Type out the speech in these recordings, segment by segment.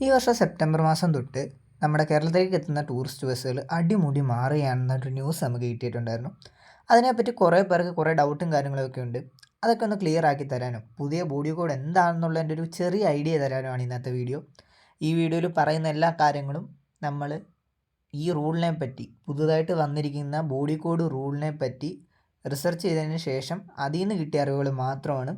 ഈ വർഷം സെപ്റ്റംബർ മാസം തൊട്ട് നമ്മുടെ കേരളത്തിലേക്ക് എത്തുന്ന ടൂറിസ്റ്റ് ബസ്സുകൾ അടിമുടി മാറുകയാണെന്നൊരു ന്യൂസ് നമുക്ക് കിട്ടിയിട്ടുണ്ടായിരുന്നു. അതിനെപ്പറ്റി കുറേ പേർക്ക് കുറേ ഡൗട്ടും കാര്യങ്ങളൊക്കെ ഉണ്ട്. അതൊക്കെ ഒന്ന് ക്ലിയർ ആക്കി തരാനും പുതിയ ബോഡി കോഡ് എന്താണെന്നുള്ളതിന്റെ ഒരു ചെറിയ ഐഡിയ തരാനുമാണ് ഇന്നത്തെ വീഡിയോ ഈ വീഡിയോയിൽ പറയുന്ന എല്ലാ കാര്യങ്ങളും നമ്മൾ ഈ റൂളിനെ പറ്റി പുതുതായിട്ട് വന്നിരിക്കുന്ന ബോഡി കോഡ് റൂളിനെ പറ്റി റിസർച്ച് ചെയ്തതിന് ശേഷം അതിൽ നിന്ന് കിട്ടിയ അറിവുകൾ മാത്രമാണ്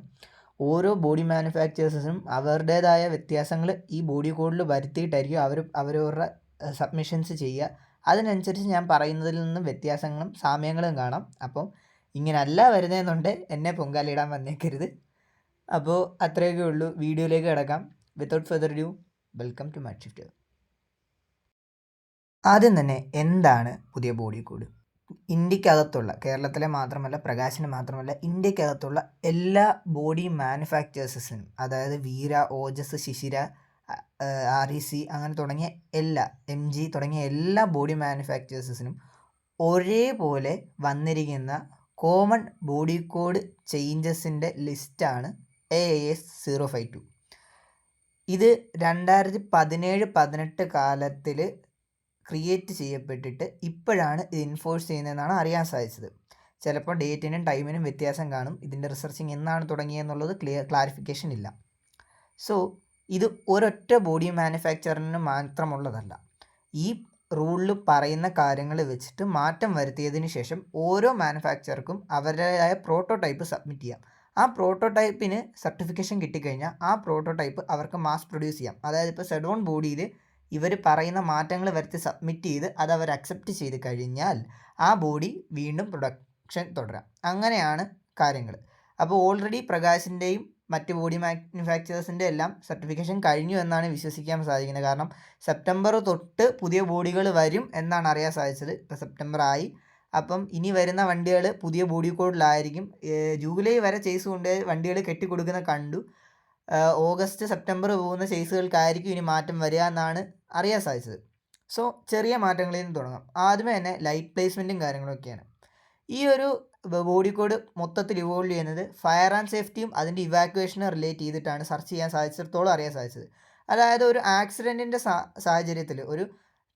ഓരോ ബോഡി മാനുഫാക്ചേഴ്സിനും അവരുടേതായ വ്യത്യാസങ്ങൾ ഈ ബോഡി കോഡിൽ വരുത്തിയിട്ടായിരിക്കും അവർ അവരവരുടെ സബ്മിഷൻസ് ചെയ്യുക. അതിനനുസരിച്ച് ഞാൻ പറയുന്നതിൽ നിന്നും വ്യത്യാസങ്ങളും സാമ്യങ്ങളും കാണാം. അപ്പം ഇങ്ങനല്ല വരുന്നതെന്നുണ്ട് എന്നെ പൊങ്കാലിടാൻ വന്നേക്കരുത്. അപ്പോൾ അത്രയൊക്കെ ഉള്ളൂ. വീഡിയോയിലേക്ക് കിടക്കാം. Without further due welcome to smart shift ആദ്യം തന്നെ എന്താണ് പുതിയ ബോഡി കോഡ് ഇന്ത്യക്കകത്തുള്ള കേരളത്തിലെ മാത്രമല്ല പ്രകാശിന് മാത്രമല്ല ഇന്ത്യക്കകത്തുള്ള എല്ലാ ബോഡി മാനുഫാക്ചേഴ്സസിനും അതായത് Veera Ojas Shishira R E C അങ്ങനെ തുടങ്ങിയ എല്ലാ എം ജി തുടങ്ങിയ എല്ലാ ബോഡി മാനുഫാക്ചേഴ്സസിനും ഒരേപോലെ വന്നിരിക്കുന്ന കോമൺ ബോഡി കോഡ് ചേഞ്ചസിന്റെ ലിസ്റ്റാണ് A S zero five two. ഇത് രണ്ടായിരത്തി പതിനേഴ് പതിനെട്ട് കാലത്തിൽ ക്രിയേറ്റ് ചെയ്യപ്പെട്ടിട്ട് ഇപ്പോഴാണ് ഇത് ഇൻഫോഴ്സ് ചെയ്യുന്നതെന്നാണ് അറിയാൻ സാധിച്ചത്. ചിലപ്പോൾ ഡേറ്റിനും ടൈമിനും വ്യത്യാസം കാണും. ഇതിന്റെ റിസർച്ചിങ് എന്നാണ് തുടങ്ങിയെന്നുള്ളത് ക്ലിയർ ക്ലാരിഫിക്കേഷൻ ഇല്ല. സോ ഇത് ഒരൊറ്റ ബോഡി മാനുഫാക്ചറിന് മാത്രമുള്ളതല്ല. ഈ റൂളിൽ പറയുന്ന കാര്യങ്ങൾ വെച്ചിട്ട് മാറ്റം വരുത്തിയതിന് ശേഷം ഓരോ മാനുഫാക്ചർക്കും അവരുടേതായ പ്രോട്ടോടൈപ്പ് സബ്മിറ്റ് ചെയ്യാം. ആ പ്രോട്ടോടൈപ്പിന് സർട്ടിഫിക്കേഷൻ കിട്ടിക്കഴിഞ്ഞാൽ ആ പ്രോട്ടോടൈപ്പ് അവർക്ക് മാസ് പ്രൊഡ്യൂസ് ചെയ്യാം. അതായത് ഇപ്പോൾ സെഡോൺ ബോഡിയിൽ ഇവർ പറയുന്ന മാറ്റങ്ങൾ വരുത്തി സബ്മിറ്റ് ചെയ്ത് അത് അവർ അക്സെപ്റ്റ് ചെയ്ത് കഴിഞ്ഞാൽ ആ ബോഡി വീണ്ടും പ്രൊഡക്ഷൻ തുടരാം. അങ്ങനെയാണ് കാര്യങ്ങൾ അപ്പോൾ ഓൾറെഡി പ്രകാശിന്റെയും മറ്റ് ബോഡി മാനുഫാക്ചറേഴ്സിന്റെ എല്ലാം സർട്ടിഫിക്കേഷൻ കഴിഞ്ഞു എന്നാണ് വിശ്വസിക്കാൻ സാധിക്കുന്നത്. കാരണം സെപ്റ്റംബർ തൊട്ട് പുതിയ ബോഡികൾ വരും എന്നാണ് അറിയാൻ സാധിച്ചത്. ഇപ്പോൾ സെപ്റ്റംബർ ആയി. അപ്പം ഇനി വരുന്ന വണ്ടികൾ പുതിയ ബോഡി കോഡിലായിരിക്കും ജൂലൈ വരെ ചെയ്സ് കൊണ്ട് വണ്ടികൾ കെട്ടിക്കൊടുക്കുന്ന കണ്ടു. ഓഗസ്റ്റ് സെപ്റ്റംബർ പോകുന്ന ചെയ്സുകൾക്കായിരിക്കും ഇനി മാറ്റം വരിക എന്നാണ് അറിയാൻ സാധിച്ചത്. സോ ചെറിയ മാറ്റങ്ങളിൽ നിന്ന് തുടങ്ങാം. ആദ്യമേ തന്നെ ലൈറ്റ് പ്ലേസ്മെന്റും കാര്യങ്ങളൊക്കെയാണ്. ഈ ഒരു ബോഡി കോഡ് മൊത്തത്തിൽ ഇവോൾവ് ചെയ്യുന്നത് ഫയർ ആൻഡ് സേഫ്റ്റിയും അതിന്റെ ഇവാക്യുവേഷനും റിലേറ്റ് ചെയ്തിട്ടാണ് സെർച്ച് ചെയ്യാൻ സാധിച്ചിടത്തോളം അറിയാൻ സാധിച്ചത്. അതായത് ഒരു ആക്സിഡന്റിന്റെ സാഹചര്യത്തിൽ ഒരു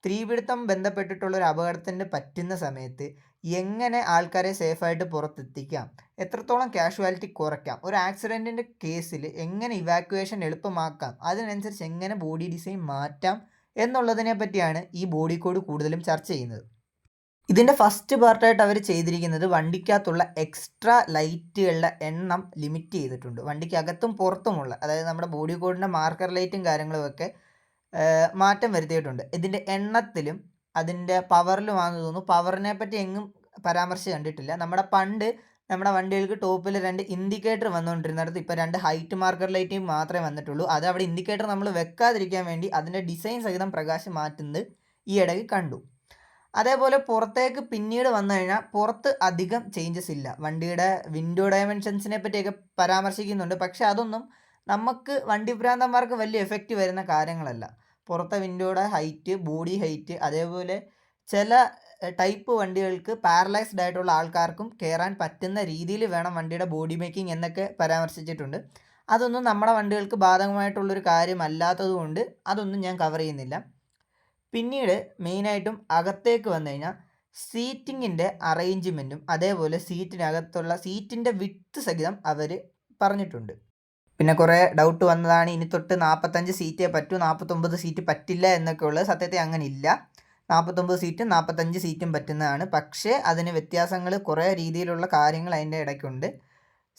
തീപിടുത്തം ബന്ധപ്പെട്ടിട്ടുള്ള ഒരു അപകടത്തിന് പറ്റുന്ന സമയത്ത് എങ്ങനെ ആൾക്കാരെ സേഫായിട്ട് പുറത്തെത്തിക്കാം? എത്രത്തോളം കാഷ്വാലിറ്റി കുറയ്ക്കാം? ഒരു ആക്സിഡന്റിന്റെ കേസിൽ എങ്ങനെ ഇവാക്യുവേഷൻ എളുപ്പമാക്കാം? അതിനനുസരിച്ച് എങ്ങനെ ബോഡി ഡിസൈൻ മാറ്റാം? എന്നുള്ളതിനെ പറ്റിയാണ് ഈ ബോഡി കോഡ് കൂടുതലും ചർച്ച ചെയ്യുന്നത്. ഇതിന്റെ ഫസ്റ്റ് പാർട്ടായിട്ട് അവർ ചെയ്തിരിക്കുന്നത് വണ്ടിക്കകത്തുള്ള എക്സ്ട്രാ ലൈറ്റുകളുടെ എണ്ണം ലിമിറ്റ് ചെയ്തിട്ടുണ്ട്. വണ്ടിക്കകത്തും പുറത്തുമുള്ള അതായത് നമ്മുടെ ബോഡി കോഡിന്റെ മാർക്കർ ലൈറ്റും കാര്യങ്ങളുമൊക്കെ മാറ്റം വരുത്തിയിട്ടുണ്ട്. ഇതിന്റെ എണ്ണത്തിലും അതിന്റെ പവറിലുമാണെന്ന് തോന്നുന്നു. പവറിനെ പറ്റി എങ്ങും പരാമർശം കണ്ടിട്ടില്ല. നമ്മുടെ പണ്ട് നമ്മുടെ വണ്ടികൾക്ക് ടോപ്പിൽ രണ്ട് ഇൻഡിക്കേറ്റർ വന്നുകൊണ്ടിരുന്നിടത്ത് ഇപ്പോൾ രണ്ട് ഹൈറ്റ് മാർക്കർ ലൈറ്റ് മാത്രമേ വന്നിട്ടുള്ളൂ. അത് അവിടെ ഇൻഡിക്കേറ്റർ നമ്മൾ വെക്കാതിരിക്കാൻ വേണ്ടി അതിന്റെ ഡിസൈൻ സഹിതം പ്രകാശം മാറ്റുന്നത് ഈ ഇടയ്ക്ക് കണ്ടു. അതേപോലെ പുറത്തേക്ക് പിന്നീട് വന്നു കഴിഞ്ഞാൽ പുറത്ത് അധികം ചേഞ്ചസ് ഇല്ല. വണ്ടിയുടെ വിൻഡോ ഡയമെൻഷൻസിനെ പറ്റിയൊക്കെ പരാമർശിക്കുന്നുണ്ട്. പക്ഷേ അതൊന്നും നമുക്ക് വണ്ടി ഭ്രാന്തന്മാർക്ക് വലിയ എഫക്റ്റ് വരുന്ന കാര്യങ്ങളല്ല. പുറത്തെ വിൻഡോയുടെ ഹൈറ്റ് ബോഡി ഹൈറ്റ് അതേപോലെ ചില ടൈപ്പ് വണ്ടികൾക്ക് പാരലൈസ്ഡ് ആയിട്ടുള്ള ആൾക്കാർക്കും കയറാൻ പറ്റുന്ന രീതിയിൽ വേണം വണ്ടിയുടെ ബോഡി മേക്കിംഗ് എന്നൊക്കെ പരാമർശിച്ചിട്ടുണ്ട്. അതൊന്നും നമ്മുടെ വണ്ടികൾക്ക് ബാധകമായിട്ടുള്ളൊരു കാര്യമല്ലാത്തതുകൊണ്ട് അതൊന്നും ഞാൻ കവർ ചെയ്യുന്നില്ല. പിന്നീട് മെയിനായിട്ടും അകത്തേക്ക് വന്നു കഴിഞ്ഞാൽ സീറ്റിങ്ങിന്റെ അറേഞ്ച്മെന്റും അതേപോലെ സീറ്റിനകത്തുള്ള സീറ്റിന്റെ വിത്ത് സഹിതം അവർ പറഞ്ഞിട്ടുണ്ട്. പിന്നെ കുറേ ഡൗട്ട് വന്നതാണ് ഇനി തൊട്ട് നാൽപ്പത്തഞ്ച് സീറ്റേ പറ്റൂ നാൽപ്പത്തൊമ്പത് സീറ്റ് പറ്റില്ല എന്നൊക്കെ ഉള്ളത് സത്യത്തെ അങ്ങനെ ഇല്ല നാൽപ്പത്തൊമ്പത് സീറ്റും നാൽപ്പത്തഞ്ച് സീറ്റും പറ്റുന്നതാണ്. പക്ഷേ അതിന് വ്യത്യാസങ്ങൾ കുറേ രീതിയിലുള്ള കാര്യങ്ങൾ അതിന്റെ ഇടയ്ക്കുണ്ട്.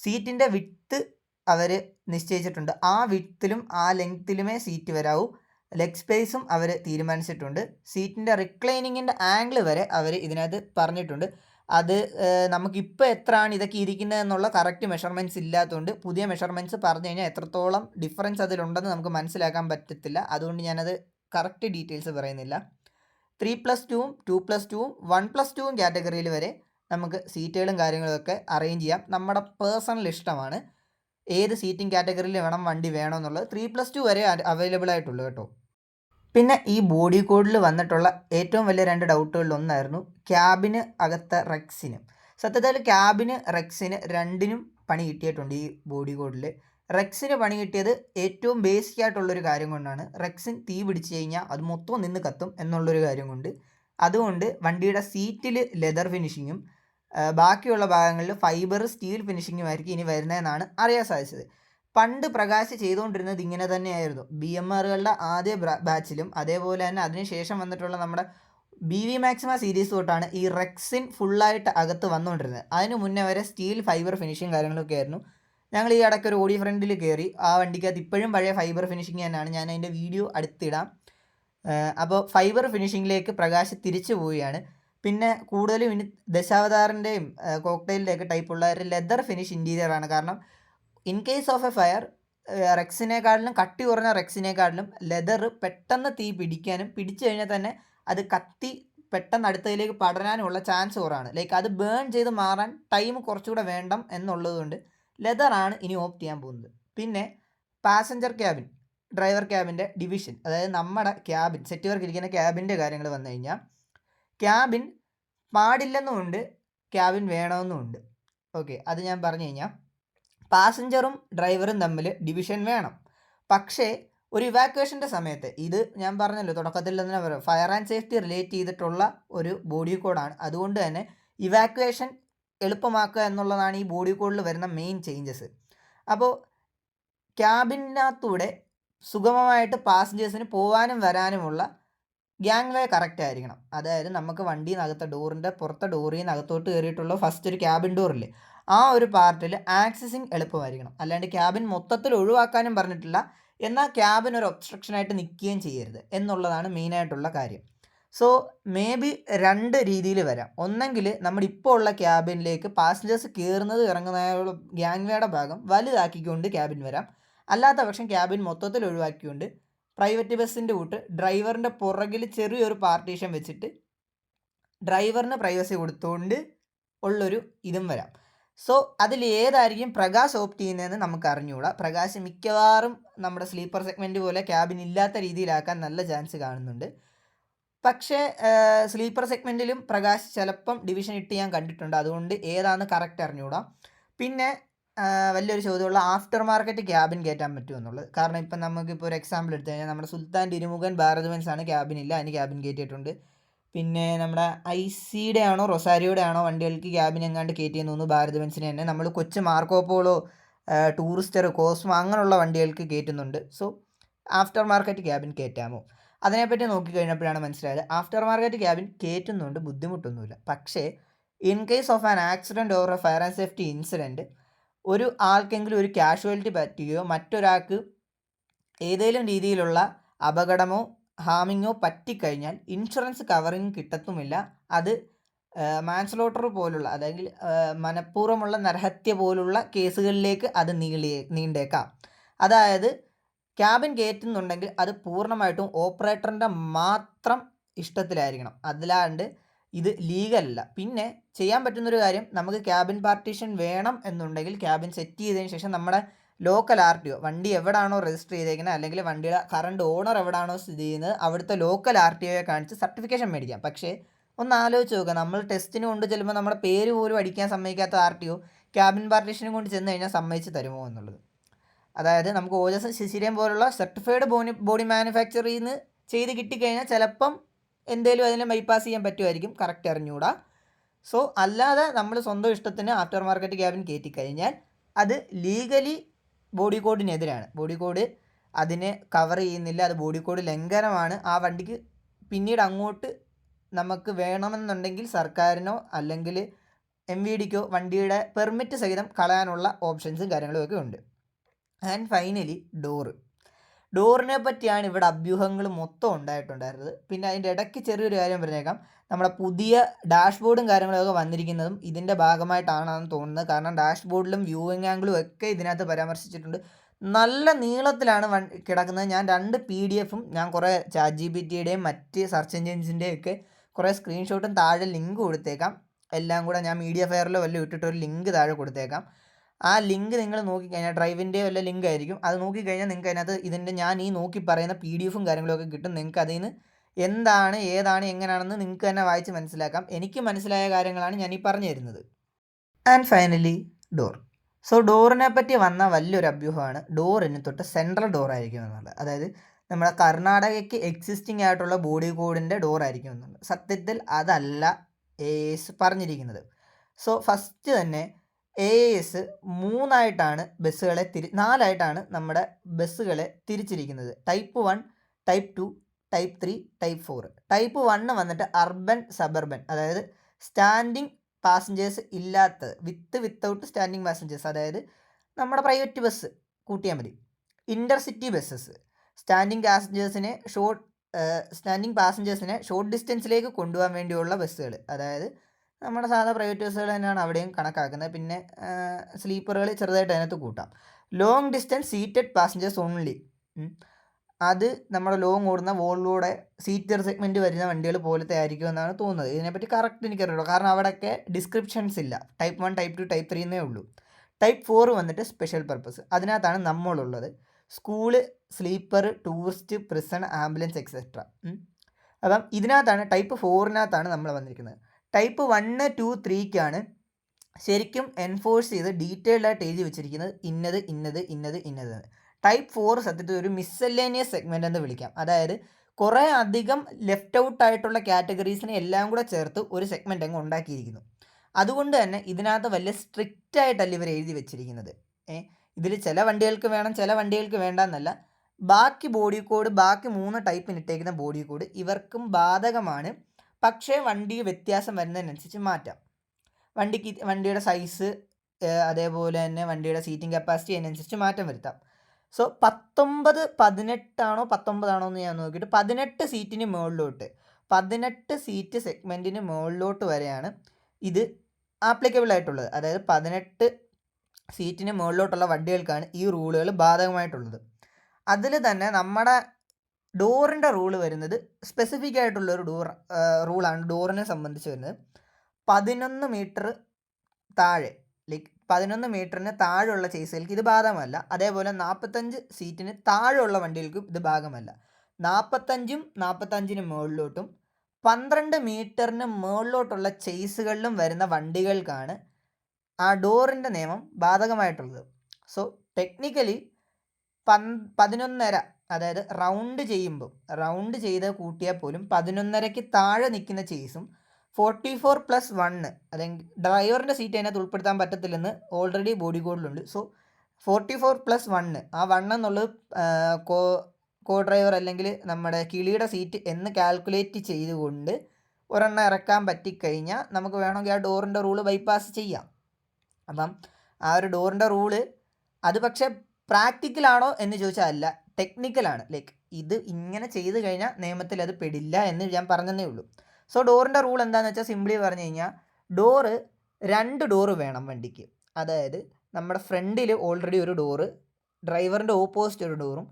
സീറ്റിന്റെ വിത്ത് അവർ നിശ്ചയിച്ചിട്ടുണ്ട്. ആ വിത്തിലും ആ ലെങ്ത്തിലുമേ സീറ്റ് വരാവൂ. ലെഗ് സ്പേസും അവർ തീരുമാനിച്ചിട്ടുണ്ട്. സീറ്റിന്റെ റിക്ലൈനിങ്ങിന്റെ ആംഗിൾ വരെ അവർ ഇതിനകത്ത് പറഞ്ഞിട്ടുണ്ട്. അത് നമുക്കിപ്പോൾ എത്രയാണ് ഇതൊക്കെ ഇരിക്കുന്നത് എന്നുള്ള കറക്റ്റ് മെഷർമെന്റ്സ് ഇല്ലാത്തതുകൊണ്ട് പുതിയ മെഷർമെന്റ്സ് പറഞ്ഞു കഴിഞ്ഞാൽ എത്രത്തോളം ഡിഫറൻസ് അതിലുണ്ടെന്ന് നമുക്ക് മനസ്സിലാക്കാൻ പറ്റത്തില്ല. അതുകൊണ്ട് ഞാനത് കറക്റ്റ് ഡീറ്റെയിൽസ് പറയുന്നില്ല. ത്രീ പ്ലസ് ടുവും ടു പ്ലസ് ടുവും വൺ പ്ലസ് ടുവും കാറ്റഗറിയിൽ വരെ നമുക്ക് സീറ്റുകളും കാര്യങ്ങളൊക്കെ അറേഞ്ച് ചെയ്യാം. നമ്മുടെ പേഴ്സണൽ ഇഷ്ടമാണ്. ഏത് സീറ്റിംഗ് കാറ്റഗറിയിൽ വേണം വണ്ടി വേണമെന്നുള്ളത് ത്രീ പ്ലസ് ടു വരെ അവൈലബിൾ ആയിട്ടുള്ളൂ കേട്ടോ. പിന്നെ ഈ ബോഡി കോഡിൽ വന്നിട്ടുള്ള ഏറ്റവും വലിയ രണ്ട് ഡൗട്ടുകളിൽ ഒന്നായിരുന്നു ക്യാബിന് അകത്ത റെക്സിന് സത്യത്തിൽ ക്യാബിന് റെക്സിന് രണ്ടിനും പണി കിട്ടിയിട്ടുണ്ട് ഈ ബോഡി കോഡിൽ റെക്സിന് പണി കിട്ടിയത് ഏറ്റവും ബേസിക് ആയിട്ടുള്ളൊരു കാര്യം കൊണ്ടാണ്. റെക്സിൻ തീ പിടിച്ചു കഴിഞ്ഞാൽ അത് മൊത്തം നിന്ന് കത്തും എന്നുള്ളൊരു കാര്യം കൊണ്ട്. അതുകൊണ്ട് വണ്ടിയുടെ സീറ്റിൽ ലെതർ ഫിനിഷിങ്ങും ബാക്കിയുള്ള ഭാഗങ്ങളിൽ ഫൈബർ സ്റ്റീൽ ഫിനിഷിങ്ങും ആയിരിക്കും ഇനി വരുന്നതെന്നാണ് അറിയാൻ സാധിച്ചത്. പണ്ട് പ്രകാശ് ചെയ്തുകൊണ്ടിരുന്നത് ഇങ്ങനെ തന്നെയായിരുന്നു. ബി എം ആറുകളുടെ ആദ്യ ബാച്ചിലും അതേപോലെ തന്നെ അതിനുശേഷം വന്നിട്ടുള്ള നമ്മുടെ ബി വി മാക്സിമ സീരീസ് തൊട്ടാണ് ഈ റെക്സിൻ ഫുള്ളായിട്ട് അകത്ത് വന്നുകൊണ്ടിരുന്നത്. അതിന് മുന്നേ വരെ സ്റ്റീൽ ഫൈബർ ഫിനിഷിങ് കാര്യങ്ങളൊക്കെ ആയിരുന്നു. ഞങ്ങൾ ഈ ഇടയ്ക്ക് ഒരു ഓടി ഫ്രണ്ടിൽ കയറി. ആ വണ്ടിക്കകത്ത് ഇപ്പോഴും പഴയ ഫൈബർ ഫിനിഷിംഗ് തന്നെയാണ്. ഞാൻ അതിന്റെ വീഡിയോ അടുത്തിടാം. അപ്പോൾ ഫൈബർ ഫിനിഷിങ്ങിലേക്ക് പ്രകാശ് തിരിച്ചു പോവുകയാണ്. പിന്നെ കൂടുതലും ഇനി ദശാവതാറിന്റെയും കോക്ടെയിലിന്റെയൊക്കെ ടൈപ്പുള്ള ഒരു ലെതർ ഫിനിഷ് ഇന്റീരിയറാണ് കാരണം in case of a fire റെക്സിനെക്കാട്ടിലും കട്ടി കുറഞ്ഞ റെക്സിനെക്കാട്ടിലും ലെതർ പെട്ടെന്ന് തീ പിടിക്കാനും പിടിച്ചു കഴിഞ്ഞാൽ തന്നെ അത് കത്തി പെട്ടെന്ന് അടുത്തതിലേക്ക് പടരാനുമുള്ള ചാൻസ് കുറവാണ്. ലൈക്ക് അത് ബേൺ ചെയ്ത് മാറാൻ ടൈം കുറച്ചുകൂടെ വേണ്ടം എന്നുള്ളതുകൊണ്ട് ലെതറാണ് ഇനി ഓപ്റ്റ് ചെയ്യാൻ പോകുന്നത്. പിന്നെ പാസഞ്ചർ ക്യാബിൻ ഡ്രൈവർ ക്യാബിന്റെ ഡിവിഷൻ അതായത് നമ്മുടെ ക്യാബിൻ സെറ്റ് വർക്ക് ഇരിക്കുന്ന ക്യാബിന്റെ കാര്യങ്ങൾ വന്നു കഴിഞ്ഞാൽ ക്യാബിൻ പാടില്ലെന്നുമുണ്ട് ക്യാബിൻ വേണമെന്നുമുണ്ട്. ഓക്കെ അത് ഞാൻ പറഞ്ഞു കഴിഞ്ഞാൽ പാസഞ്ചറും ഡ്രൈവറും തമ്മിൽ ഡിവിഷൻ വേണം. പക്ഷേ ഒരു ഇവാക്വേഷന്റെ സമയത്ത് ഇത് ഞാൻ പറഞ്ഞല്ലോ തുടക്കത്തിൽ തന്നെ പറയാം ഫയർ ആൻഡ് സേഫ്റ്റി റിലേറ്റ് ചെയ്തിട്ടുള്ള ഒരു ബോഡി കോഡാണ് അതുകൊണ്ട് തന്നെ ഇവാക്വേഷൻ എളുപ്പമാക്കുക എന്നുള്ളതാണ് ഈ ബോഡി കോഡിൽ വരുന്ന മെയിൻ ചേഞ്ചസ് അപ്പോൾ ക്യാബിനകത്തൂടെ സുഗമമായിട്ട് പാസഞ്ചേഴ്സിന് പോകാനും വരാനുമുള്ള ഗ്യാങ് വേ കറക്റ്റ് ആയിരിക്കണം. അതായത് നമുക്ക് വണ്ടിയിൽ ഡോറിന്റെ പുറത്തെ ഡോറിൽ നിന്ന് അകത്തോട്ട് കയറിയിട്ടുള്ള ഫസ്റ്റ് ഒരു ക്യാബിൻ ഡോറില്ലേ ആ ഒരു പാർട്ടിൽ ആക്സസിങ് എളുപ്പമായിരിക്കണം. അല്ലാണ്ട് ക്യാബിൻ മൊത്തത്തിൽ ഒഴിവാക്കാനും പറഞ്ഞിട്ടില്ല എന്നാൽ ക്യാബിൻ ഒരു ഒബ്സ്ട്രക്ഷനായിട്ട് നിൽക്കുകയും ചെയ്യരുത് എന്നുള്ളതാണ് മെയിനായിട്ടുള്ള കാര്യം. സോ മേ ബി രണ്ട് രീതിയിൽ വരാം. ഒന്നെങ്കിൽ നമ്മുടെ ഇപ്പോൾ ഉള്ള ക്യാബിനിലേക്ക് പാസഞ്ചേഴ്സ് കയറുന്നത് ഇറങ്ങുന്ന ഗ്യാങ്വേയുടെ ഭാഗം വലുതാക്കിക്കൊണ്ട് ക്യാബിൻ വരാം. അല്ലാത്ത പക്ഷം ക്യാബിൻ മൊത്തത്തിൽ ഒഴിവാക്കിക്കൊണ്ട് പ്രൈവറ്റ് ബസ്സിന്റെ കൂട്ട് ഡ്രൈവറിന്റെ പുറകിൽ ചെറിയൊരു പാർട്ടീഷൻ വെച്ചിട്ട് ഡ്രൈവറിന് പ്രൈവസി കൊടുത്തുകൊണ്ട് ഉള്ളൊരു ഇതും വരാം. സോ അതിൽ ഏതായിരിക്കും പ്രകാശ് ഓപ്റ്റ് ചെയ്യുന്നതെന്ന് നമുക്ക് അറിഞ്ഞുകൂടാ. പ്രകാശ് മിക്കവാറും നമ്മുടെ സ്ലീപ്പർ സെഗ്മെന്റ് പോലെ ക്യാബിൻ ഇല്ലാത്ത രീതിയിലാക്കാൻ നല്ല ചാൻസ് കാണുന്നുണ്ട്. പക്ഷേ സ്ലീപ്പർ സെഗ്മെന്റിലും പ്രകാശ് ചിലപ്പം ഡിവിഷൻ ഇട്ട് ഞാൻ കണ്ടിട്ടുണ്ട്. അതുകൊണ്ട് ഏതാണ് കറക്റ്റ് അറിഞ്ഞുകൂടാ പിന്നെ വലിയൊരു ചോദ്യമുള്ള ആഫ്റ്റർ മാർക്കറ്റ് ക്യാബിൻ കയറ്റാൻ പറ്റുമോ എന്നുള്ളത്. കാരണം ഇപ്പം നമുക്കിപ്പോൾ ഒരു എക്സാമ്പിൾ എടുത്തു കഴിഞ്ഞാൽ നമ്മുടെ സുൽത്താൻ തിരുമുഖൻ ഭാരത് ബെൻസ് ആണ് ക്യാബിൻ ഇല്ല. അതിന് ക്യാബിൻ കയറ്റിയിട്ടുണ്ട്. പിന്നെ നമ്മുടെ ഐ സിയുടെ ആണോ റൊസാരിയോയുടെ ആണോ വണ്ടികൾക്ക് ക്യാബിൻ എങ്ങാണ്ട് കയറ്റിയെന്ന് തോന്നുന്നു ഭാരത് തന്നെ. നമ്മൾ കൊച്ചു മാർക്കോ പോളോ ടൂറിസ്റ്റർ കോസ്മോ അങ്ങനെയുള്ള വണ്ടികൾക്ക് കയറ്റുന്നുണ്ട്. സോ ആഫ്റ്റർ മാർക്കറ്റ് ക്യാബിൻ കയറ്റാമോ? അതിനെപ്പറ്റി നോക്കിക്കഴിഞ്ഞപ്പോഴാണ് മനസ്സിലായത്. ആഫ്റ്റർ മാർക്കറ്റ് ക്യാബിൻ കയറ്റുന്നുണ്ട് ബുദ്ധിമുട്ടൊന്നുമില്ല. പക്ഷേ in case of an accident or a fire and safety incident ഒരു ആൾക്കെങ്കിലും ഒരു കാഷ്വാലിറ്റി പറ്റുകയോ മറ്റൊരാൾക്ക് ഏതെങ്കിലും രീതിയിലുള്ള അപകടമോ ഹാമിങ്ങോ പറ്റിക്കഴിഞ്ഞാൽ ഇൻഷുറൻസ് കവറിങ് കിട്ടത്തുമില്ല. അത് മാൻസ്ലോട്ടർ പോലുള്ള അതായത് മനഃപൂർവമുള്ള നരഹത്യ പോലുള്ള കേസുകളിലേക്ക് അത് നീളിയേ നീണ്ടേക്കാം. അതായത് ക്യാബിൻ കയറ്റുന്നുണ്ടെങ്കിൽ അത് പൂർണമായിട്ടും ഓപ്പറേറ്ററിന്റെ മാത്രം ഇഷ്ടത്തിലായിരിക്കണം. അതിലാണ്ട് ഇത് ലീഗലല്ല. പിന്നെ ചെയ്യാൻ പറ്റുന്നൊരു കാര്യം നമുക്ക് ക്യാബിൻ പാർട്ടീഷൻ വേണം എന്നുണ്ടെങ്കിൽ ക്യാബിൻ സെറ്റ് ചെയ്തതിന് ശേഷം നമ്മുടെ ലോക്കൽ ആർ ടി ഒ വണ്ടി എവിടാണോ രജിസ്റ്റർ ചെയ്തേക്കുന്നത് അല്ലെങ്കിൽ വണ്ടിയുടെ കറണ്ട് ഓണർ എവിടാണോ സ്ഥിതി ചെയ്യുന്നത് അവിടുത്തെ ലോക്കൽ ആർ ടി ഒയെ കാണിച്ച് സർട്ടിഫിക്കേഷൻ മേടിക്കാം. പക്ഷേ ഒന്ന് ആലോചിച്ച് നോക്കുക നമ്മൾ ടെസ്റ്റിന് കൊണ്ട് ചെല്ലുമ്പോൾ നമ്മുടെ പേര് പോലും അടിക്കാൻ സമ്മതിക്കാത്ത ആർ ടി ഒ ക്യാബിൻ പാർട്ടീഷനും കൊണ്ട് ചെന്ന് കഴിഞ്ഞാൽ സമ്മതിച്ച് തരുമോ എന്നുള്ളത്. അതായത് നമുക്ക് ഓജസ് ശിശിരയും പോലുള്ള സർട്ടിഫൈഡ് ബോഡി ബോഡി മാനുഫാക്ചറിൽ നിന്ന് ചെയ്ത് കിട്ടിക്കഴിഞ്ഞാൽ ചിലപ്പം എന്തേലും അതിനെ ബൈപ്പാസ് ചെയ്യാൻ പറ്റുമായിരിക്കും. കറക്റ്റ് അറിഞ്ഞുകൂടാ. സോ അല്ലാതെ നമ്മൾ സ്വന്തം ഇഷ്ടത്തിന് ആഫ്റ്റർ മാർക്കറ്റ് ക്യാബിൻ കയറ്റി കഴിഞ്ഞാൽ അത് ലീഗലി ബോഡി കോഡിനെതിരാണ് ബോഡി കോഡ് അതിനെ കവർ ചെയ്യുന്നില്ല. അത് ബോഡി കോഡ് ലംഘനമാണ്. ആ വണ്ടിക്ക് പിന്നീട് അങ്ങോട്ട് നമുക്ക് വേണമെന്നുണ്ടെങ്കിൽ സർക്കാരിനോ അല്ലെങ്കിൽ എം വി ഡിക്കോ വണ്ടിയുടെ പെർമിറ്റ് സഹിതം കളയാനുള്ള ഓപ്ഷൻസും കാര്യങ്ങളും ഒക്കെ ഉണ്ട്. ആൻഡ് ഫൈനലി ഡോറ് ഡോറിനെ പറ്റിയാണ് ഇവിടെ അഭ്യൂഹങ്ങൾ മൊത്തം ഉണ്ടായിട്ടുണ്ടായിരുന്നത്. പിന്നെ അതിന്റെ ഇടയ്ക്ക് ചെറിയൊരു കാര്യം പറഞ്ഞേക്കാം. നമ്മുടെ പുതിയ ഡാഷ്ബോർഡും കാര്യങ്ങളൊക്കെ വന്നിരിക്കുന്നതും ഇതിന്റെ ഭാഗമായിട്ടാണെന്ന് തോന്നുന്നത്. കാരണം ഡാഷ്ബോർഡിലും വ്യൂവിങ് ആംഗിളും ഒക്കെ ഇതിനകത്ത് പരാമർശിച്ചിട്ടുണ്ട്. നല്ല നീളത്തിലാണ് വൺ കിടക്കുന്നത്. ഞാൻ രണ്ട് പി ഡി എഫും ഞാൻ കുറേ ചാറ്റ് ജി ബി ടിയുടെയും മറ്റ് സെർച്ച് എൻജിൻസിന്റെയും ഒക്കെ കുറേ സ്ക്രീൻഷോട്ടും താഴെ ലിങ്ക് കൊടുത്തേക്കാം. എല്ലാം കൂടെ ഞാൻ മീഡിയ ഫെയറിലോ വല്ലതും ഇട്ടിട്ടൊരു ലിങ്ക് താഴെ കൊടുത്തേക്കാം. ആ ലിങ്ക് നിങ്ങൾ നോക്കിക്കഴിഞ്ഞാൽ ഡ്രൈവിന്റെ വല്ല ലിങ്ക് ആയിരിക്കും. അത് നോക്കിക്കഴിഞ്ഞാൽ നിങ്ങൾക്ക് അതിനകത്ത് ഇതിന്റെ ഞാൻ ഈ നോക്കി പറയുന്ന പി ഡി എഫും കാര്യങ്ങളൊക്കെ കിട്ടും. നിങ്ങൾക്ക് അതിൽ നിന്ന് എന്താണ് ഏതാണ് എങ്ങനെയാണെന്ന് നിങ്ങൾക്ക് തന്നെ വായിച്ച് മനസ്സിലാക്കാം. എനിക്ക് മനസ്സിലായ കാര്യങ്ങളാണ് ഞാൻ ഈ പറഞ്ഞു തരുന്നത്. ആൻഡ് ഫൈനലി ഡോർ സോ ഡോറിനെ പറ്റി വന്ന വലിയൊരു അഭ്യൂഹമാണ്. ഡോറിന് തൊട്ട് സെൻട്രൽ ഡോർ ആയിരിക്കും എന്നുള്ളത്. അതായത് നമ്മുടെ കർണാടകയ്ക്ക് എക്സിസ്റ്റിംഗ് ആയിട്ടുള്ള ബോഡി കോഡിന്റെ ഡോർ ആയിരിക്കും എന്നുള്ളത്. സത്യത്തിൽ അതല്ല പറഞ്ഞിരിക്കുന്നത്. സോ ഫസ്റ്റ് തന്നെ എ എസ് മൂന്നായിട്ടാണ് ബസ്സുകളെ തിരി നാലായിട്ടാണ് നമ്മുടെ ബസ്സുകളെ തിരിച്ചിരിക്കുന്നത്. Type one type two type three type four type one വന്നിട്ട് അർബൻ സബർബൻ അതായത് സ്റ്റാൻഡിങ് പാസഞ്ചേഴ്സ് ഇല്ലാത്തത് വിത്ത് വിത്തൗട്ട് സ്റ്റാൻഡിങ് പാസഞ്ചേഴ്സ് അതായത് നമ്മുടെ പ്രൈവറ്റ് ബസ് കൂട്ടിയാൽ മതി. ഇന്റർസിറ്റി ബസ്സസ് സ്റ്റാൻഡിങ് പാസഞ്ചേഴ്സിനെ ഷോർട്ട് സ്റ്റാൻഡിങ് പാസഞ്ചേഴ്സിനെ ഷോർട്ട് ഡിസ്റ്റൻസിലേക്ക് കൊണ്ടുപോകാൻ വേണ്ടിയുള്ള ബസ്സുകൾ. അതായത് നമ്മുടെ സാധാ പ്രൈവറ്റ് ബസ്സുകൾ തന്നെയാണ് അവിടെയും കണക്കാക്കുന്നത്. പിന്നെ സ്ലീപ്പറുകൾ ചെറുതായിട്ട് അതിനകത്ത് കൂട്ടാം. Long distance seated passengers only അത് നമ്മുടെ ലോങ് ഓടുന്ന വോളിലൂടെ സീറ്റർ സെഗ്മെന്റ് വരുന്ന വണ്ടികൾ പോലത്തെ ആയിരിക്കും എന്നാണ് തോന്നുന്നത്. ഇതിനെപ്പറ്റി കറക്റ്റ് എനിക്കറിയുള്ളൂ കാരണം അവിടെയൊക്കെ ഡിസ്ക്രിപ്ഷൻസ് ഇല്ല. Type one type two type three എന്നേ ഉള്ളൂ. ടൈപ്പ് ഫോർ വന്നിട്ട് സ്പെഷ്യൽ പർപ്പസ് അതിനകത്താണ് നമ്മളുള്ളത്. School sleeper tourist prison ambulance etcetera അപ്പം ഇതിനകത്താണ് ടൈപ്പ് ഫോറിനകത്താണ് നമ്മൾ വന്നിരിക്കുന്നത്. ടൈപ്പ് വണ്ണ് ടു ത്രീക്കാണ് ശരിക്കും എൻഫോഴ്സ് ചെയ്ത് ഡീറ്റെയിൽഡ് ആയിട്ട് എഴുതി വെച്ചിരിക്കുന്നത് ഇന്നത് ഇന്നത് ഇന്നത് ഇന്നത്. ടൈപ്പ് ഫോർ സത്യത്തിൽ ഒരു മിസ്സല്ലേനിയസ് സെഗ്മെന്റ് എന്ന് വിളിക്കാം. അതായത് കുറേ അധികം ലെഫ്റ്റ് ഔട്ട് ആയിട്ടുള്ള കാറ്റഗറീസിനെ എല്ലാം കൂടെ ചേർത്ത് ഒരു സെഗ്മെന്റ് അങ്ങ് ഉണ്ടാക്കിയിരിക്കുന്നു. അതുകൊണ്ട് തന്നെ ഇതിനകത്ത് വലിയ സ്ട്രിക്റ്റ് ആയിട്ടല്ല ഇവർ എഴുതി വെച്ചിരിക്കുന്നത്. ഇതിൽ ചില വണ്ടികൾക്ക് വേണം ചില വണ്ടികൾക്ക് വേണ്ട എന്നല്ല ബാക്കി ബോഡി കോഡ് ബാക്കി മൂന്ന് ടൈപ്പിന് ഇട്ടേക്കുന്ന ബോഡി കോഡ് ഇവർക്കും ബാധകമാണ്. പക്ഷേ വണ്ടി വ്യത്യാസം വരുന്നതിനനുസരിച്ച് മാറ്റാം. വണ്ടിക്ക് വണ്ടിയുടെ സൈസ് അതേപോലെ തന്നെ വണ്ടിയുടെ സീറ്റിംഗ് കപ്പാസിറ്റി അതിനനുസരിച്ച് മാറ്റം വരുത്താം. സോ പത്തൊമ്പത് പതിനെട്ടാണോ പത്തൊമ്പതാണോ എന്ന് ഞാൻ നോക്കിയിട്ട് പതിനെട്ട് സീറ്റിന് മുകളിലോട്ട് പതിനെട്ട് സീറ്റ് സെഗ്മെന്റിന് മുകളിലോട്ട് വരെയാണ് ഇത് ആപ്ലിക്കബിൾ ആയിട്ടുള്ളത്. അതായത് പതിനെട്ട് സീറ്റിന് മുകളിലോട്ടുള്ള വണ്ടികൾക്കാണ് ഈ റൂളുകൾ ബാധകമായിട്ടുള്ളത്. അതിൽ തന്നെ നമ്മുടെ ഡോറിന്റെ റൂൾ വരുന്നത് സ്പെസിഫിക് ആയിട്ടുള്ളൊരു ഡോർ റൂളാണ് ഡോറിനെ സംബന്ധിച്ച് വരുന്നത്. പതിനൊന്ന് മീറ്റർ താഴെ ലൈക്ക് പതിനൊന്ന് മീറ്ററിന് താഴെയുള്ള ചേസുകൾക്ക് ഇത് ബാധകമല്ല അതേപോലെ നാൽപ്പത്തഞ്ച് സീറ്റിന് താഴെയുള്ള വണ്ടികൾക്കും ഇത് ഭാഗമല്ല. നാൽപ്പത്തഞ്ചും നാൽപ്പത്തഞ്ചിന് മുകളിലോട്ടും പന്ത്രണ്ട് മീറ്ററിന് മുകളിലോട്ടുള്ള ചേസുകളിലും വരുന്ന വണ്ടികൾക്കാണ് ആ ഡോറിന്റെ നിയമം ബാധകമായിട്ടുള്ളത്. സോ ടെക്നിക്കലി പൻ പതിനൊന്നര അതായത് റൗണ്ട് ചെയ്യുമ്പോൾ റൗണ്ട് ചെയ്ത് കൂട്ടിയാൽ പോലും പതിനൊന്നരയ്ക്ക് താഴെ നിൽക്കുന്ന ചേസും ഫോർട്ടി ഫോർ പ്ലസ് വണ്ണ് അല്ലെങ്കിൽ ഡ്രൈവറിന്റെ സീറ്റ് അതിനകത്ത് ഉൾപ്പെടുത്താൻ പറ്റത്തില്ലെന്ന് already body കോഡിലുണ്ട്. So forty four plus one ആ വണ്ണ് എന്നുള്ളത് കോ കോ ഡ്രൈവർ അല്ലെങ്കിൽ നമ്മുടെ കിളിയുടെ സീറ്റ് എന്ന് കാൽക്കുലേറ്റ് ചെയ്തുകൊണ്ട് ഒരെണ്ണം ഇറക്കാൻ പറ്റിക്കഴിഞ്ഞാൽ നമുക്ക് വേണമെങ്കിൽ ആ ഡോറിന്റെ റൂൾ ബൈപ്പാസ് ചെയ്യാം. അപ്പം ആ ഒരു ഡോറിന്റെ റൂൾ അത് പക്ഷേ പ്രാക്ടിക്കലാണോ എന്ന് ചോദിച്ചാൽ അല്ല. ടെക്നിക്കലാണ് ലൈക്ക് ഇത് ഇങ്ങനെ ചെയ്ത് കഴിഞ്ഞാൽ നിയമത്തിൽ അത് പെടില്ല എന്ന് ഞാൻ പറഞ്ഞതേ ഉള്ളൂ. സോ ഡോറിന്റെ റൂൾ എന്താണെന്ന് വെച്ചാൽ സിംപ്ലി പറഞ്ഞു കഴിഞ്ഞാൽ ഡോറ് രണ്ട് ഡോറ് വേണം വണ്ടിക്ക്. അതായത് നമ്മുടെ ഫ്രണ്ടിൽ ഓൾറെഡി ഒരു ഡോറ് ഡ്രൈവറിന്റെ ഓപ്പോസിറ്റ് ഒരു ഡോറും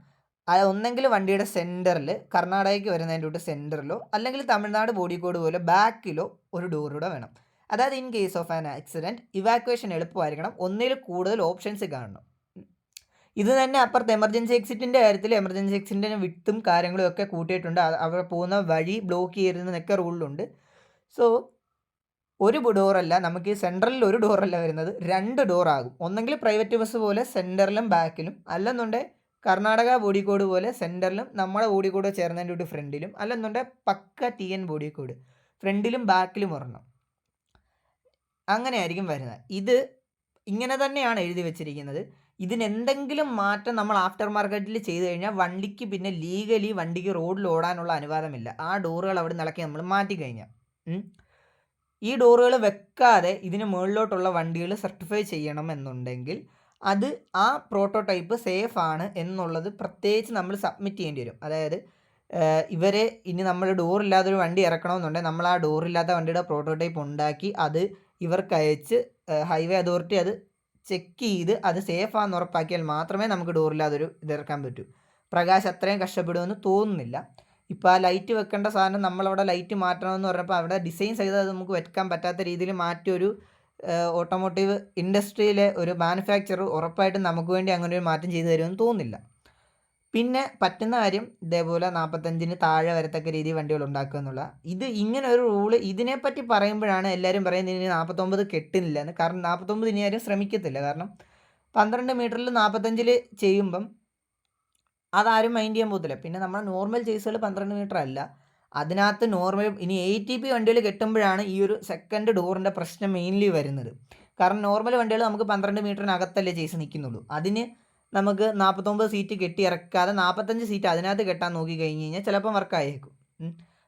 അത് ഒന്നെങ്കിൽ വണ്ടിയുടെ സെന്ററിൽ കർണാടകയ്ക്ക് വരുന്നതിന്റെ തൊട്ട് സെന്ററിലോ അല്ലെങ്കിൽ തമിഴ്നാട് ബോഡി കോഡ് പോലെ ബാക്കിലോ ഒരു ഡോറൂടെ വേണം. അതായത് in case of an accident evacuation എളുപ്പമായിരിക്കണം. ഒന്നിൽ കൂടുതൽ ഓപ്ഷൻസ് കാണണം. ഇത് തന്നെ അപ്പുറത്ത് എമർജൻസി എക്സിറ്റിന്റെ കാര്യത്തിൽ എമർജൻസി എക്സിറ്റിന്റെ വിട്ടും കാര്യങ്ങളും ഒക്കെ കൂട്ടിയിട്ടുണ്ട്. അവർ പോകുന്ന വഴി ബ്ലോക്ക് ചെയ്യരുതെന്നൊക്കെ റൂളിലുണ്ട് സോ ഒരു ഡോറല്ല നമുക്ക് ഈ സെൻട്രലിൽ ഒരു ഡോറല്ല വരുന്നത്. രണ്ട് ഡോർ ആകും. ഒന്നെങ്കിൽ പ്രൈവറ്റ് ബസ് പോലെ സെന്ററിലും ബാക്കിലും അല്ലെന്നുണ്ടെങ്കിൽ കർണാടക ബോഡി കോഡ് പോലെ സെന്ററിലും നമ്മുടെ ബോഡിക്കോഡ് കോഡ് ചേർന്നതിന്റെ ഒരു ഫ്രണ്ടിലും അല്ലെന്നുണ്ടെങ്കിൽ പക്ക ടി എൻ ബോഡി കോഡ് ഫ്രണ്ടിലും ബാക്കിലും ഒരെണ്ണം. അങ്ങനെയായിരിക്കും വരുന്നത്. ഇത് ഇങ്ങനെ തന്നെയാണ് എഴുതി വെച്ചിരിക്കുന്നത്. ഇതിനെന്തെങ്കിലും മാറ്റം നമ്മൾ ആഫ്റ്റർ മാർക്കറ്റിൽ ചെയ്ത് കഴിഞ്ഞാൽ വണ്ടിക്ക് പിന്നെ ലീഗലി വണ്ടിക്ക് റോഡിൽ ഓടാനുള്ള അനുവാദമില്ല. ആ ഡോറുകൾ അവിടെ നിളക്കി നമ്മൾ മാറ്റി കഴിഞ്ഞാൽ. ഈ ഡോറുകൾ വെക്കാതെ ഇതിന് മുകളിലോട്ടുള്ള വണ്ടികൾ സർട്ടിഫൈ ചെയ്യണം എന്നുണ്ടെങ്കിൽ അത് ആ പ്രോട്ടോടൈപ്പ് സേഫ് ആണ് എന്നുള്ളത് പ്രത്യേകിച്ച് നമ്മൾ സബ്മിറ്റ് ചെയ്യേണ്ടി വരും. അതായത് ഇവരെ ഇനി നമ്മൾ ഡോറില്ലാത്തൊരു വണ്ടി ഇറക്കണമെന്നുണ്ടെങ്കിൽ നമ്മൾ ആ ഡോറില്ലാത്ത വണ്ടിയുടെ പ്രോട്ടോടൈപ്പ് ഉണ്ടാക്കി അത് ഇവർക്ക് അയച്ച് ഹൈവേ അതോറിറ്റി അത് ചെക്ക് ചെയ്ത് അത് സേഫ് ആണെന്ന് ഉറപ്പാക്കിയാൽ മാത്രമേ നമുക്ക് ഡോറില്ലാതൊരു ഇതിറക്കാൻ പറ്റൂ. പ്രകാശം അത്രയും കഷ്ടപ്പെടുമെന്ന് തോന്നുന്നില്ല. ഇപ്പോൾ ആ ലൈറ്റ് വെക്കേണ്ട സാധനം നമ്മളവിടെ ലൈറ്റ് മാറ്റണമെന്ന് പറഞ്ഞപ്പോൾ അവിടെ ഡിസൈൻ ചെയ്ത് അത് നമുക്ക് വെക്കാൻ പറ്റാത്ത രീതിയിൽ മാറ്റിയൊരു ഓട്ടോമോട്ടീവ് ഇൻഡസ്ട്രിയിലെ ഒരു മാനുഫാക്ചർ ഉറപ്പായിട്ടും നമുക്ക് വേണ്ടി അങ്ങനെ ഒരു മാറ്റം ചെയ്തു തരുമെന്ന് തോന്നുന്നില്ല. പിന്നെ പറ്റുന്ന കാര്യം ഇതേപോലെ നാൽപ്പത്തഞ്ചിന് താഴെ വരത്തക്ക രീതി വണ്ടികൾ ഉണ്ടാക്കുക എന്നുള്ള. ഇത് ഇങ്ങനെ ഒരു റൂൾ ഇതിനെപ്പറ്റി പറയുമ്പോഴാണ് എല്ലാവരും പറയുന്നത് ഇനി നാൽപ്പത്തൊമ്പത് കെട്ടുന്നില്ല എന്ന്. കാരണം നാൽപ്പത്തൊമ്പത് ഇനി ആരും ശ്രമിക്കത്തില്ല. കാരണം പന്ത്രണ്ട് മീറ്ററിൽ നാൽപ്പത്തഞ്ചിൽ ചെയ്യുമ്പം അതാരും മൈൻഡ് ചെയ്യാൻ പോകത്തില്ല. പിന്നെ നമ്മുടെ നോർമൽ ചേസുകൾ പന്ത്രണ്ട് മീറ്റർ അല്ല. അതിനകത്ത് നോർമൽ ഇനി എ ടി പി വണ്ടികൾ കെട്ടുമ്പോഴാണ് ഈ ഒരു സെക്കൻഡ് ഡോറിന്റെ പ്രശ്നം മെയിൻലി വരുന്നത്. കാരണം നോർമൽ വണ്ടികൾ നമുക്ക് പന്ത്രണ്ട് മീറ്ററിനകത്തല്ലേ ചേസ് നിൽക്കുന്നുള്ളൂ. അതിന് നമുക്ക് നാൽപ്പത്തൊമ്പത് സീറ്റ് കെട്ടി ഇറക്കാതെ നാൽപ്പത്തഞ്ച് സീറ്റ് അതിനകത്ത് കെട്ടാൻ നോക്കി കഴിഞ്ഞ് കഴിഞ്ഞാൽ ചിലപ്പം വർക്കായേക്കും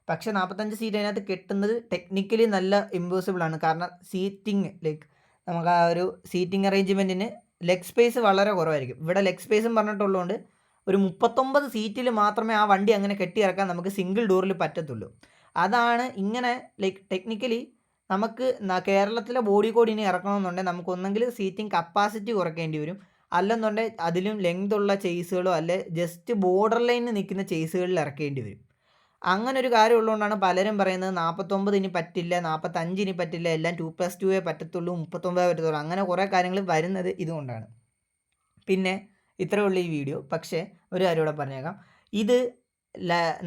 പക്ഷേ നാൽപ്പത്തഞ്ച് സീറ്റ് അതിനകത്ത് കെട്ടുന്നത് ടെക്നിക്കലി നല്ല ഇമ്പോസിബിളാണ് കാരണം സീറ്റിംഗ് ലൈക്ക് നമുക്ക് ആ ഒരു സീറ്റിംഗ് അറേഞ്ച്മെന്റിന് ലെഗ് സ്പേസ് വളരെ കുറവായിരിക്കും. ഇവിടെ ലെഗ് സ്പേസും പറഞ്ഞിട്ടുള്ളതുകൊണ്ട് ഒരു മുപ്പത്തൊമ്പത് സീറ്റിൽ മാത്രമേ ആ വണ്ടി അങ്ങനെ കെട്ടി ഇറക്കാൻ നമുക്ക് സിംഗിൾ ഡോറിൽ പറ്റത്തുള്ളൂ. അതാണ് ഇങ്ങനെ ലൈക്ക് ടെക്നിക്കലി നമുക്ക് കേരളത്തിലെ ബോഡി കോഡിനെ ഇറക്കണമെന്നുണ്ടെങ്കിൽ നമുക്ക് ഒന്നെങ്കിൽ സീറ്റിംഗ് കപ്പാസിറ്റി കുറയ്ക്കേണ്ടി വരും. അല്ലെന്നുണ്ടെങ്കിൽ അതിലും ലെങ്ത് ഉള്ള ചേസുകളോ അല്ലെ ജസ്റ്റ് ബോർഡർ ലൈനിൽ നിൽക്കുന്ന ചേസുകളിൽ ഇറക്കേണ്ടി വരും. അങ്ങനെ ഒരു കാര്യം ഉള്ളതുകൊണ്ടാണ് പലരും പറയുന്നത് നാൽപ്പത്തൊമ്പത് ഇനി പറ്റില്ല നാൽപ്പത്തഞ്ച് ഇനി പറ്റില്ല എല്ലാം ടു പ്ലസ് ടുവേ പറ്റത്തുള്ളൂ മുപ്പത്തൊമ്പതേ പറ്റത്തുള്ളൂ അങ്ങനെ കുറേ കാര്യങ്ങൾ വരുന്നത് ഇതുകൊണ്ടാണ്. പിന്നെ ഇത്രയേ ഉള്ളൂ ഈ വീഡിയോ പക്ഷേ ഒരു കാര്യം കൂടെ പറഞ്ഞേക്കാം. ഇത്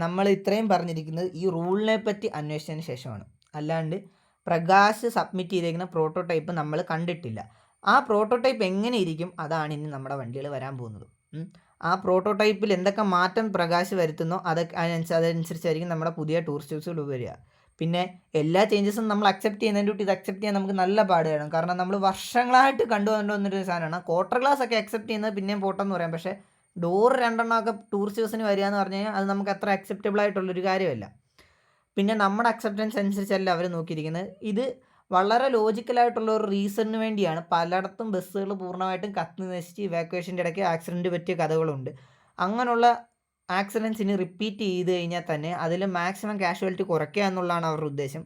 നമ്മൾ ഇത്രയും പറഞ്ഞിരിക്കുന്നത് ഈ റൂളിനെ പറ്റി അന്വേഷിച്ചതിന് ശേഷമാണ്. അല്ലാണ്ട് പ്രകാശ് സബ്മിറ്റ് ചെയ്തേക്കുന്ന പ്രോട്ടോടൈപ്പ് നമ്മൾ കണ്ടിട്ടില്ല. ആ പ്രോട്ടോടൈപ്പ് എങ്ങനെ ഇരിക്കും അതാണ് ഇനി നമ്മുടെ വണ്ടികൾ വരാൻ പോകുന്നത്. ആ പ്രോട്ടോടൈപ്പിൽ എന്തൊക്കെ മാറ്റം പ്രകാശ് വരുത്തുന്നോ? അതൊക്കെ അതനുസരിച്ചായിരിക്കും നമ്മുടെ പുതിയ ടൂറിസ്റ്റ് ബസ്സുകൾ വരിക. പിന്നെ എല്ലാ ചേഞ്ചസും നമ്മൾ അക്സെപ്റ്റ് ചെയ്യുന്നതിന്റെ ഇത് അക്സെപ്റ്റ് ചെയ്യാൻ നമുക്ക് നല്ല പാട് വേണം. കാരണം നമ്മൾ വർഷങ്ങളായിട്ട് കണ്ടുവന്നു വന്നൊരു സാധനമാണ്. ക്വാർട്ടർ ഗ്ലാസ് ഒക്കെ അക്സെപ്റ്റ് ചെയ്യുന്നത് പിന്നെയും പോട്ടെന്ന് പറയാം. പക്ഷേ ഡോർ രണ്ടെണ്ണമൊക്കെ ടൂറിസ്റ്റ് ബസ്സിന് വരിക എന്ന് പറഞ്ഞു കഴിഞ്ഞാൽ അത് നമുക്ക് അത്ര അക്സെപ്റ്റബിൾ ആയിട്ടുള്ളൊരു കാര്യമല്ല. പിന്നെ നമ്മുടെ അക്സെപ്റ്റൻസ് അനുസരിച്ചല്ല അവർ നോക്കിയിരിക്കുന്നത്. ഇത് വളരെ ലോജിക്കലായിട്ടുള്ള ഒരു റീസണിന് വേണ്ടിയാണ് പലയിടത്തും ബസ്സുകൾ പൂർണമായിട്ടും കത്തി നശിച്ച് ഇവാക്വേഷന്റെ ഇടയ്ക്ക് ആക്സിഡന്റ് പറ്റിയ കഥകളുണ്ട്. അങ്ങനെയുള്ള ആക്സിഡൻസ് ഇനി റിപ്പീറ്റ് ചെയ്ത് കഴിഞ്ഞാൽ തന്നെ അതിൽ മാക്സിമം കാഷ്വാലിറ്റി കുറയ്ക്കുക എന്നുള്ളതാണ് അവരുടെ ഉദ്ദേശം.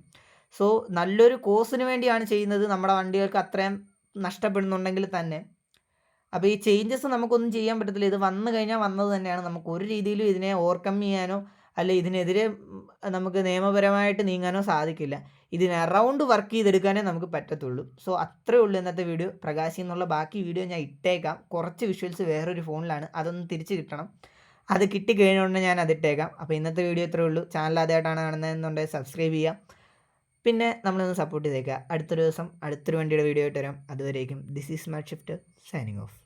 സോ നല്ലൊരു കോസിന് വേണ്ടിയാണ് ചെയ്യുന്നത്. നമ്മുടെ വണ്ടികൾക്ക് അത്രയും നഷ്ടപ്പെടുന്നുണ്ടെങ്കിൽ തന്നെ. അപ്പോൾ ഈ ചേഞ്ചസ് നമുക്കൊന്നും ചെയ്യാൻ പറ്റത്തില്ല. ഇത് വന്നു കഴിഞ്ഞാൽ വന്നത് തന്നെയാണ്. നമുക്ക് ഒരു രീതിയിലും ഇതിനെ ഓവർകം ചെയ്യാനോ അല്ലെ ഇതിനെതിരെ നമുക്ക് നിയമപരമായിട്ട് നീങ്ങാനോ സാധിക്കില്ല. ഇതിന് അറൗണ്ട് വർക്ക് ചെയ്തെടുക്കാനേ നമുക്ക് പറ്റത്തുള്ളൂ. സോ അത്രേ ഉള്ളൂ ഇന്നത്തെ വീഡിയോ പ്രകാശി എന്നുള്ള ബാക്കി വീഡിയോ ഞാൻ ഇട്ടേക്കാം. കുറച്ച് വിഷ്വൽസ് വേറൊരു ഫോണിലാണ്. അതൊന്ന് തിരിച്ച് കിട്ടണം. അത് കിട്ടി കഴിഞ്ഞുകൊണ്ട് ഞാൻ അതിട്ടേക്കാം അപ്പോൾ ഇന്നത്തെ വീഡിയോ ഇത്രേ ഉള്ളൂ. ചാനൽ ആദ്യമായിട്ടാണ് കാണുന്നതെന്നുണ്ടെങ്കിൽ സബ്സ്ക്രൈബ് ചെയ്യാം. പിന്നെ നമ്മളൊന്ന് സപ്പോർട്ട് ചെയ്തേക്കുക. അടുത്തൊരു ദിവസം അടുത്തൊരു വണ്ടിയുടെ വീഡിയോ ആയിട്ട് വരാം. അതുവരേക്കും. This is smart shift signing off